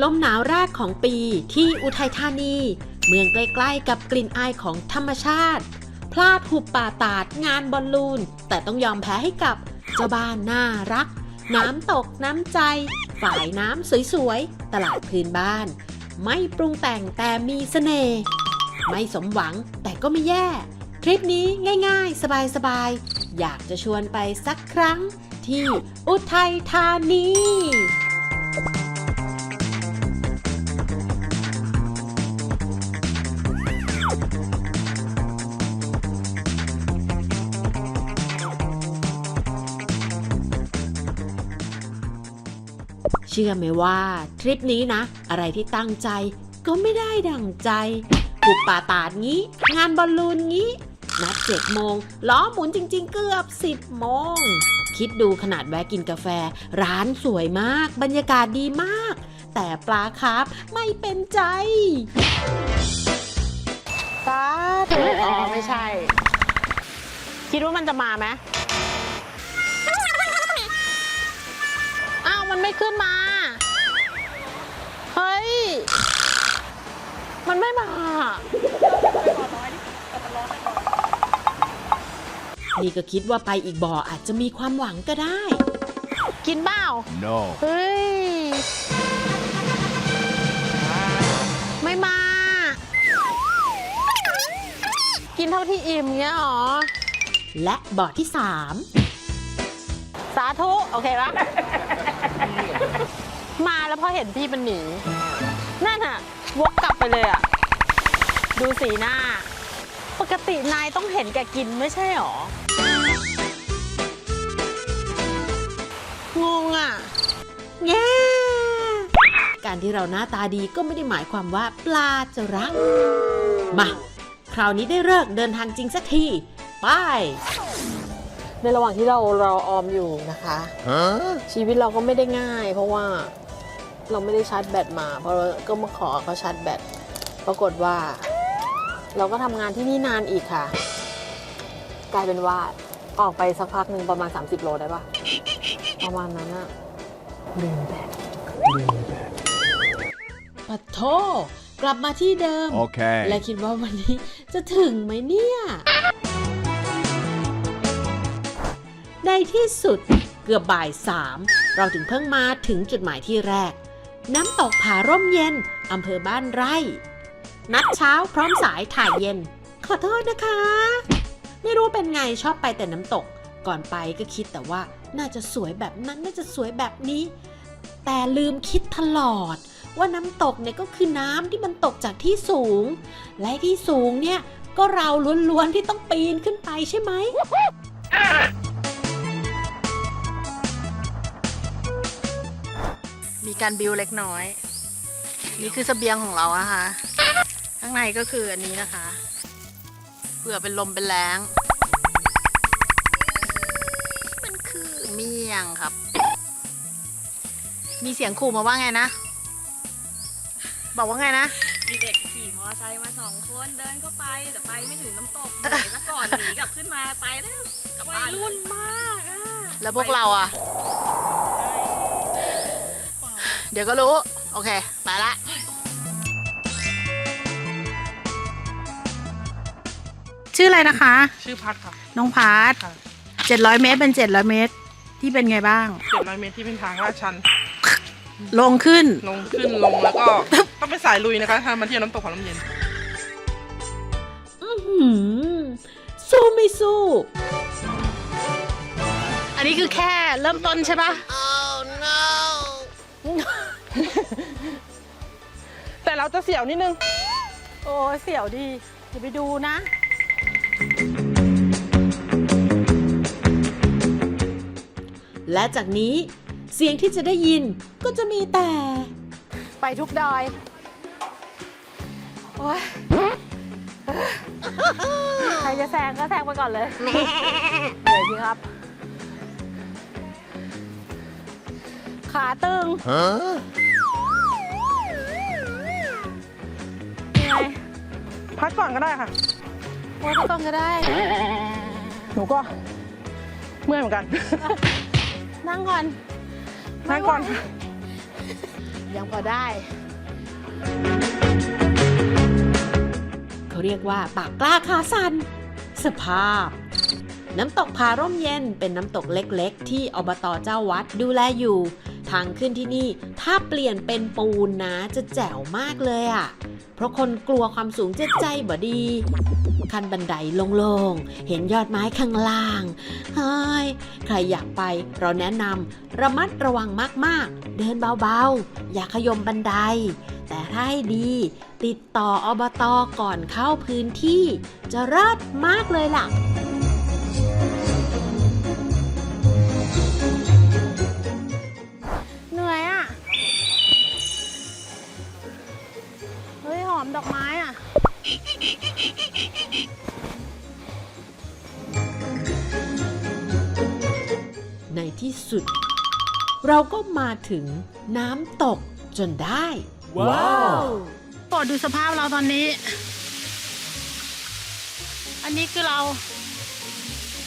ลมหนาวแรกของปีที่อุทัยธานี เมืองใกล้ๆกับกลิ่นอายของธรรมชาติ พลาดหุบป่าตาดงานบอลลูน แต่ต้องยอมแพ้ให้กับเจ้าบ้านน่ารัก น้ำตกน้ำใจ ฝ่ายน้ำสวยๆ ตลาดพื้นบ้าน ไม่ปรุงแต่งแต่มีเสน่ห์ไม่สมหวังแต่ก็ไม่แย่ ทริปนี้ง่ายๆ สบายๆ อยากจะชวนไปสักครั้งที่อุทัยธานี เชื่อไหมว่าทริปนี้นะ อะไรที่ตั้งใจก็ไม่ได้ดั่งใจปุบป่าตาดงี้ งานบอลลูนงี้ นัดเจ็ดโมงล้อหมุนจริง ๆ เกือบ10โมง คิดดูขนาดแวะกินกาแฟ ร้านสวยมาก บรรยากาศดีมาก แต่ปลาคร์ฟไม่เป็นใจสาธุอ๋อไม่ใช่ คิดว่ามันจะมาไหม ไม่ขึ้นมา เฮ้ย มันไม่มา นี่ก็คิดว่าไปอีกบ่ออาจจะมีความหวังก็ได้ กินเปล่า No. เฮ้ย ไม่มา กินเท่าที่อิ่มเงี้ยหรอ และบ่อที่สา สาธุ โอเคปะมาแล้วพอเห็นพี่มันหนี นั่นอะวกกลับไปเลยอะดูสีหน้า ปกตินายต้องเห็นแกกินไม่ใช่หรอ งงอะแง่การที่เราหน้าตาดีก็ไม่ได้หมายความว่าปลาจะรัก มา คราวนี้ได้เลิกเดินทางจริงสักที ไป ในระหว่างที่เรารอออมอยู่นะคะ Huh? ชีวิตเราก็ไม่ได้ง่าย เพราะว่าเราไม่ได้ชาร์จแบตมาเพราะเราก็มาขอเขาชาร์จแบตปรากฏว่า เราก็ทำงานที่นี่นานอีกค่ะ กลายเป็นว่าออกไปสักพักหนึ่งประมาณ 30 โลได้ปะประมาณนั้นอะลืมแบตปะโทกลับมาที่เดิม Okay. และคิดว่าวันนี้จะถึงไหมเนี่ย ในที่สุดเกือบบ่ายสามเราถึงเพิ่งมาถึงจุดหมายที่แรก น้ำตกผาร่มเย็นอำเภอบ้านไร่ นัดเช้าพร้อมสายถ่ายเย็น ขอโทษนะคะ ไม่รู้เป็นไงชอบไปแต่น้ำตก ก่อนไปก็คิดแต่ว่าน่าจะสวยแบบนั้นน่าจะสวยแบบนี้ แต่ลืมคิดตลอด ว่าน้ำตกเนี่ยก็คือน้ำที่มันตกจากที่สูง และที่สูงเนี่ยก็เราล้วนๆที่ต้องปีนขึ้นไปใช่ไหม การบิวเล็กน้อย นี่คือเสบียงของเราอะค่ะ ข้างในก็คืออันนี้นะคะ เผื่อเป็นลมเป็นแรงมันคือเมี่ยงครับ มีเสียงขู่มาว่าไงนะ บอกว่าไงนะ มีเด็กขี่มอไซค์มาสองคนเดินเข้าไปแต่ไปไม่ถึงน้ำตกหนีซะก่อนหนีกลับขึ้นมาไปแล้วกลับวับ้ายนรุ่นมากอะแล้วพวกเราอะ เดี๋ยวก็รู้ โอเค ไปละชื่ออะไรนะคะ ชื่อพัดค่ะน้องพาร์ทค่ะเจ็ดร้อยเมตรเป็น700เมตร ที่เป็นไงบ้าง เจ็ดร้อยเมตรที่เป็นทางลาดชัน ลงขึ้น ลงขึ้นลงแล้วก็ ต้องเป็นสายลุยนะคะถ้ามาเที่ยวน้ำตกของลำเย็น อื้อหือสู้ไม่สู้ อันนี้คือแค่เริ่มต้นใช่ปะ แต่เราจะเสี่ยวนิดนึง โอ้เสียวดีอย่าไปดูนะ และจากนี้เสียงที่จะได้ยินก็จะมีแต่ ไปทุกดอย โอ้ยใครจะแซงก็แซงไปก่อนเลยเหนื่อยจริงครับ ขาตึง Huh? กก่อนก็ได้ค่ะ โอ้ยก่อนก็ได้ หนูก็เมื่อยเหมือนกัน นั่งก่อนนั่งก่อนไยังพอได้ เขาเรียกว่าปากกล้าขาสัน สภาพ น้ำตกผาร่มเย็นเป็นน้ำตกเล็กๆ ที่อบตเจ้าวัดดูแลอยู่ ทางขึ้นที่นี่ถ้าเปลี่ยนเป็นปูนนะจะแจ๋วมากเลยอะ่ะ เพราะคนกลัวความสูงจะใจบ่ดีคันบันไดโล่งๆ เห็นยอดไม้ข้างล่างเฮ้ยใครอยากไปเราแนะนำระมัดระวังมากๆ เดินเบาๆ อย่าขยมบันได แต่ถ้าให้ดี ติดต่ออบตก่อนเข้าพื้นที่ จะเลิศมากเลยล่ะ เราก็มาถึงน้ำตกจนได้ ว้าวโปรดดูสภาพเราตอนนี้ อันนี้คือเรา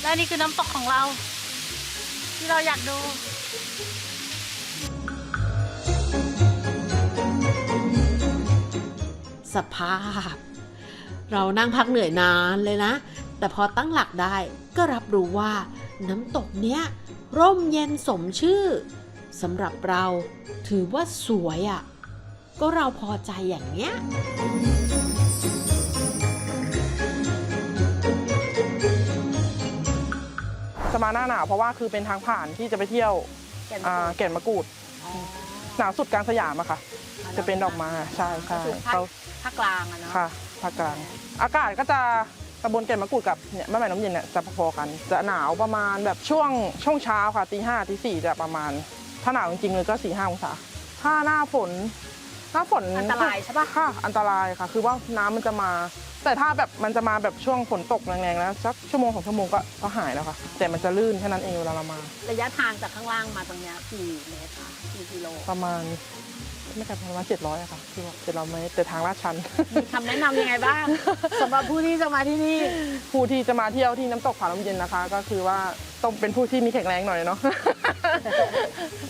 และนี่คือน้ำตกของเรา ที่เราอยากดูสภาพ เรานั่งพักเหนื่อยนานเลยนะ แต่พอตั้งหลักได้ก็รับรู้ว่า น้ำตกเนี้ย ร่มเย็นสมชื่อ สำหรับเราถือว่าสวยอะ่ะ ก็เราพอใจอย่างเนี้ยจะมาหน้าหนาวเพราะว่าคือเป็นทางผ่านที่จะไปเที่ยวอ่าแก่นมะกรูดหนาวสุดกลางสยามอะค่ะ จะเป็นดอกไม้ใช่ใช่ก็คือภาคเขาภาคกลางอะเนาะค่ะภาคกลาง อากาศก็จะตำบลแก่นมะกรูดกับเนี่ยแม่แม่น้ำเย็นเนี่ยจะพอๆกัน จะหนาวประมาณแบบช่วงช่วงเช้าค่ะตีห้าตีสี่จะประมาณ ถ้าหนาวจริงๆเลยก็สี่ห้าองศา ถ้าหน้าฝน หน้าฝนอันตรายใช่ปะ ค่ะอันตรายค่ะ คือว่าน้ำมันจะมา แต่ถ้าแบบมันจะมาแบบช่วงฝนตกแรงๆแล้วสักชั่วโมงสองชั่วโมงก็ก็หายแล้วค่ะ แต่มันจะลื่นแค่นั้นเองเวลาเรามา ระยะทางจากข้างล่างมาตรงเนี้ยกี่เมตรคะกี่กิโล ประมาณ ไม่ไกลประมาณเจ็ดร้อยอะค่ะที่ว่าเจ็ดร้อยเมตรแต่ทางลาดชัน มีคำแนะนำยังไงบ้างสำหรับผู้ที่จะมาที่นี่ ผู้ที่จะมาเที่ยวที่น้ำตกผาลมเย็นนะคะ ก็คือว่าต้องเป็นผู้ที่มีแข็งแรงหน่อยเนาะ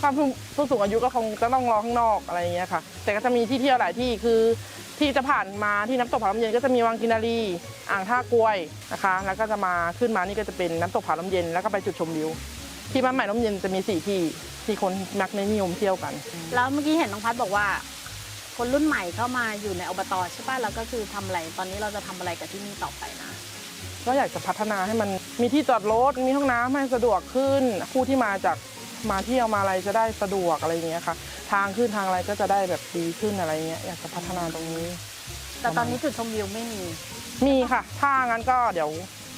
ถ้าผู้ผู้สูงอายุก็คงจะต้องรอข้างนอกอะไรอย่างเงี้ยค่ะ แต่ก็จะมีที่เที่ยวหลายที่คือที่จะผ่านมาที่น้ำตกผาลมเย็นก็จะมีวังกินารีอ่างท่ากล้วยนะคะ แล้วก็จะมาขึ้นมานี่ก็จะเป็นน้ำตกผาลมเย็นแล้วก็ไปจุดชมวิวที่บ้านใหม่น้ำเย็นจะมีสี่ที่ ที่คนมักนิยมเที่ยวกัน แล้วเมื่อกี้เห็นน้องพัดบอกว่า คนรุ่นใหม่เข้ามาอยู่ในอบตใช่ป่ะแล้วก็คือทำอะไรตอนนี้เราจะทำอะไรกับที่นี่ต่อไปนะ ก็อยากจะพัฒนาให้มันมีที่จอดรถมีห้องน้ำให้สะดวกขึ้น ผู้ที่มาจากมาเที่ยวมาอะไรจะได้สะดวกอะไรอย่างเงี้ยค่ะ ทางขึ้นทางอะไรก็จะได้แบบดีขึ้นอะไรเงี้ยอยากจะพัฒนาตรงนี้ แต่ตอนนี้จุดชมวิวไม่มีมีค่ะ ถ้างั้นก็เดี๋ยว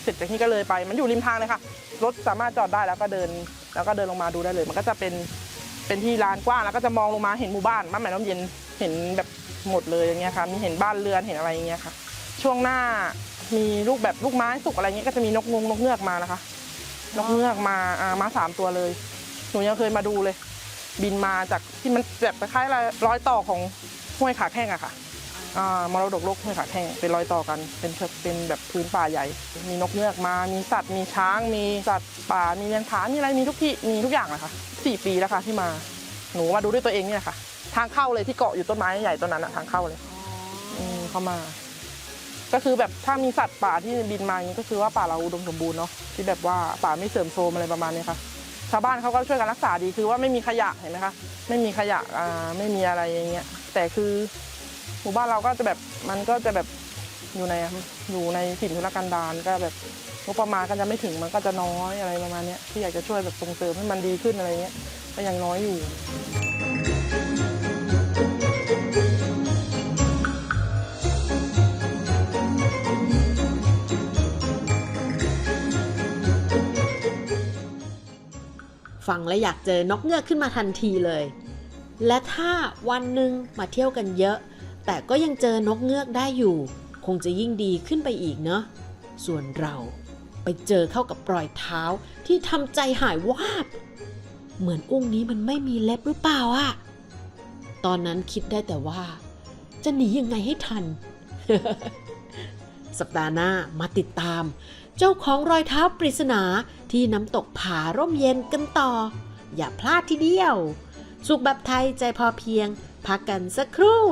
เสร็จจากนี้ก็เลยไป มันอยู่ริมทางเลยค่ะ รถสามารถจอดได้แล้วก็เดิน แล้วก็เดินลงมาดูได้เลย มันก็จะเป็นเป็นที่ลานกว้างแล้วก็จะมองลงมาเห็นหมู่บ้านบ้านใหม่น้ำเย็นเห็นแบบหมดเลยอย่างเงี้ยค่ะ มีเห็นบ้านเรือนเห็นอะไรอย่างเงี้ยค่ะ ช่วงหน้ามีลูกแบบลูกไม้สุกอะไรเงี้ยก็จะมีนกงงนกเงือกมานะคะ นกเงือกมาอ่ามาสามตัวเลยหนูยังเคยมาดูเลย บินมาจากที่มันแบบคล้ายๆรอยต่อของห้วยขาแข้งอะค่ะ มรดกโลกห้วยขาแข้งเป็นรอยต่อกันเป็นเชือกเป็นแบบพื้นป่าใหญ่ มีนกเงือกมา มีสัตว์ มีช้าง มีสัตว์ป่า มีเลี้ยงผามีอะไรมีทุกที่มีทุกอย่างนะคะสี่ปีแล้วค่ะที่มาหนูมาดูด้วยตัวเองเนี่ยค่ะ ทางเข้าเลยที่เกาะอยู่ต้นไม้ใหญ่ต้นนั้นอะทางเข้าเลยอืมเข้ามา ก็คือแบบถ้ามีสัตว์ป่าที่บินมาอย่างนี้ก็คือว่าป่าเราอุดมสมบูรณ์เนาะที่แบบว่าป่าไม่เสื่อมโทรมอะไรประมาณนี้ค่ะชาวบ้านเขาก็ช่วยกันรักษาดีคือว่าไม่มีขยะเห็นไหมคะไม่มีขยะอ่าไม่มีอะไรอย่างเงี้ยแต่คือ หมู่บ้านเราก็จะแบบมันก็จะแบบอยู่ในอยู่ในถิ่นทุรกันดารก็แบบงบประมาณก็จะไม่ถึงมันก็จะน้อยอะไรประมาณนี้ที่อยากจะช่วยแบบส่งเสริมให้มันดีขึ้นอะไรเงี้ยก็ยังน้อยอยู่ฟังแล้วอยากเจอนกเงือกขึ้นมาทันทีเลย และถ้าวันหนึ่งมาเที่ยวกันเยอะ แต่ก็ยังเจอนกเงือกได้อยู่ คงจะยิ่งดีขึ้นไปอีกเนาะส่วนเราไปเจอเข้ากับรอยเท้าที่ทำใจหายวาบ เหมือนอุ้งนี้มันไม่มีเล็บหรือเปล่าอะตอนนั้นคิดได้แต่ว่า จะหนียังไงให้ทัน สัปดาห์หน้ามาติดตาม เจ้าของรอยเท้าปริศนาที่น้ำตกผาร่มเย็นกันต่อ อย่าพลาดทีเดียว สุขแบบไทยใจพอเพียง พักกันสักครู่